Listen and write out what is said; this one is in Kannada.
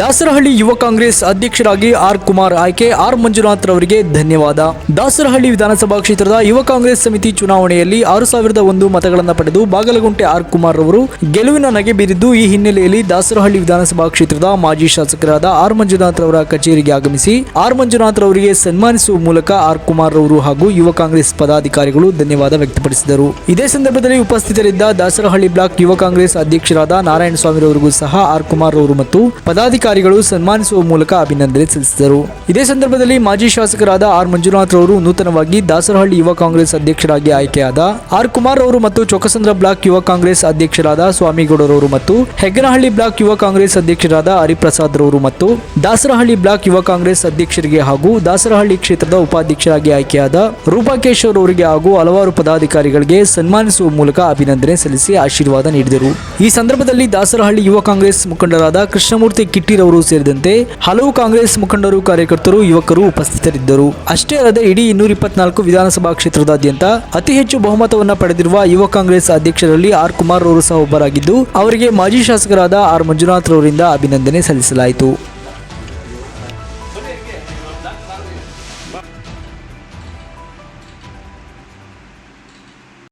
ದಾಸರಹಳ್ಳಿ ಯುವ ಕಾಂಗ್ರೆಸ್ ಅಧ್ಯಕ್ಷರಾಗಿ ಆರ್ ಕುಮಾರ್ ಆಯ್ಕೆ, ಆರ್ ಮಂಜುನಾಥ್ ರವರಿಗೆ ಧನ್ಯವಾದ. ದಾಸರಹಳ್ಳಿ ವಿಧಾನಸಭಾ ಕ್ಷೇತ್ರದ ಯುವ ಕಾಂಗ್ರೆಸ್ ಸಮಿತಿ ಚುನಾವಣೆಯಲ್ಲಿ ಆರು ಸಾವಿರದ ಒಂದು ಮತಗಳನ್ನು ಪಡೆದು ಬಾಗಲಗುಂಟೆ ಆರ್ ಕುಮಾರ್ ರವರು ಗೆಲುವಿನ ನಗೆ ಬೀರಿದ್ದು ಈ ಹಿನ್ನೆಲೆಯಲ್ಲಿ ದಾಸರಹಳ್ಳಿ ವಿಧಾನಸಭಾ ಕ್ಷೇತ್ರದ ಮಾಜಿ ಶಾಸಕರಾದ ಆರ್ ಮಂಜುನಾಥ್ ರವರ ಕಚೇರಿಗೆ ಆಗಮಿಸಿ ಆರ್ ಮಂಜುನಾಥ್ ರವರಿಗೆ ಸನ್ಮಾನಿಸುವ ಮೂಲಕ ಆರ್ ಕುಮಾರ್ ರವರು ಹಾಗೂ ಯುವ ಕಾಂಗ್ರೆಸ್ ಪದಾಧಿಕಾರಿಗಳು ಧನ್ಯವಾದ ವ್ಯಕ್ತಪಡಿಸಿದರು. ಇದೇ ಸಂದರ್ಭದಲ್ಲಿ ಉಪಸ್ಥಿತರಿದ್ದ ದಾಸರಹಳ್ಳಿ ಬ್ಲಾಕ್ ಯುವ ಕಾಂಗ್ರೆಸ್ ಅಧ್ಯಕ್ಷರಾದ ನಾರಾಯಣಸ್ವಾಮಿ ರವರಿಗೂ ಸಹ ಆರ್ ಕುಮಾರ್ ರವರು ಮತ್ತು ಪದಾಧಿಕಾರಿಗಳು ಸನ್ಮಾನಿಸುವ ಮೂಲಕ ಅಭಿನಂದನೆ ಸಲ್ಲಿಸಿದರು. ಇದೇ ಸಂದರ್ಭದಲ್ಲಿ ಮಾಜಿ ಶಾಸಕರಾದ ಆರ್ ಮಂಜುನಾಥ್ ರವರು ನೂತನವಾಗಿ ದಾಸರಹಳ್ಳಿ ಯುವ ಕಾಂಗ್ರೆಸ್ ಅಧ್ಯಕ್ಷರಾಗಿ ಆಯ್ಕೆಯಾದ ಆರ್ ಕುಮಾರ್ ಅವರು ಮತ್ತು ಚೊಕ್ಕಸಂದ್ರ ಬ್ಲಾಕ್ ಯುವ ಕಾಂಗ್ರೆಸ್ ಅಧ್ಯಕ್ಷರಾದ ಸ್ವಾಮಿಗೌಡರವರು ಮತ್ತು ಹೆಗ್ಗನಹಳ್ಳಿ ಬ್ಲಾಕ್ ಯುವ ಕಾಂಗ್ರೆಸ್ ಅಧ್ಯಕ್ಷರಾದ ಹರಿಪ್ರಸಾದ್ ರವರು ಮತ್ತು ದಾಸರಹಳ್ಳಿ ಬ್ಲಾಕ್ ಯುವ ಕಾಂಗ್ರೆಸ್ ಅಧ್ಯಕ್ಷರಿಗೆ ಹಾಗೂ ದಾಸರಹಳ್ಳಿ ಕ್ಷೇತ್ರದ ಉಪಾಧ್ಯಕ್ಷರಾಗಿ ಆಯ್ಕೆಯಾದ ರೂಪಾಕೇಶ್ವರ್ ಅವರಿಗೆ ಹಾಗೂ ಹಲವಾರು ಪದಾಧಿಕಾರಿಗಳಿಗೆ ಸನ್ಮಾನಿಸುವ ಮೂಲಕ ಅಭಿನಂದನೆ ಸಲ್ಲಿಸಿ ಆಶೀರ್ವಾದ ನೀಡಿದರು. ಈ ಸಂದರ್ಭದಲ್ಲಿ ದಾಸರಹಳ್ಳಿ ಯುವ ಕಾಂಗ್ರೆಸ್ ಮುಖಂಡರಾದ ಕೃಷ್ಣಮೂರ್ತಿ ಕಿಟ್ಟಿರವರು ಸೇರಿದಂತೆ ಹಲವು ಕಾಂಗ್ರೆಸ್ ಮುಖಂಡರು, ಕಾರ್ಯಕರ್ತರು, ಯುವಕರು ಉಪಸ್ಥಿತರಿದ್ದರು. ಅಷ್ಟೇ ಅಲ್ಲದೆ ಇಡೀ ಇನ್ನೂರ ಇಪ್ಪತ್ನಾಲ್ಕು ವಿಧಾನಸಭಾ ಕ್ಷೇತ್ರದಾದ್ಯಂತ ಅತಿ ಹೆಚ್ಚು ಬಹುಮತವನ್ನು ಪಡೆದಿರುವ ಯುವ ಕಾಂಗ್ರೆಸ್ ಅಧ್ಯಕ್ಷರಲ್ಲಿ ಆರ್ ಕುಮಾರ್ ಅವರು ಸಹ ಒಬ್ಬರಾಗಿದ್ದು, ಅವರಿಗೆ ಮಾಜಿ ಶಾಸಕರಾದ ಆರ್ ಮಂಜುನಾಥ್ ರವರಿಂದ ಅಭಿನಂದನೆ ಸಲ್ಲಿಸಲಾಯಿತು.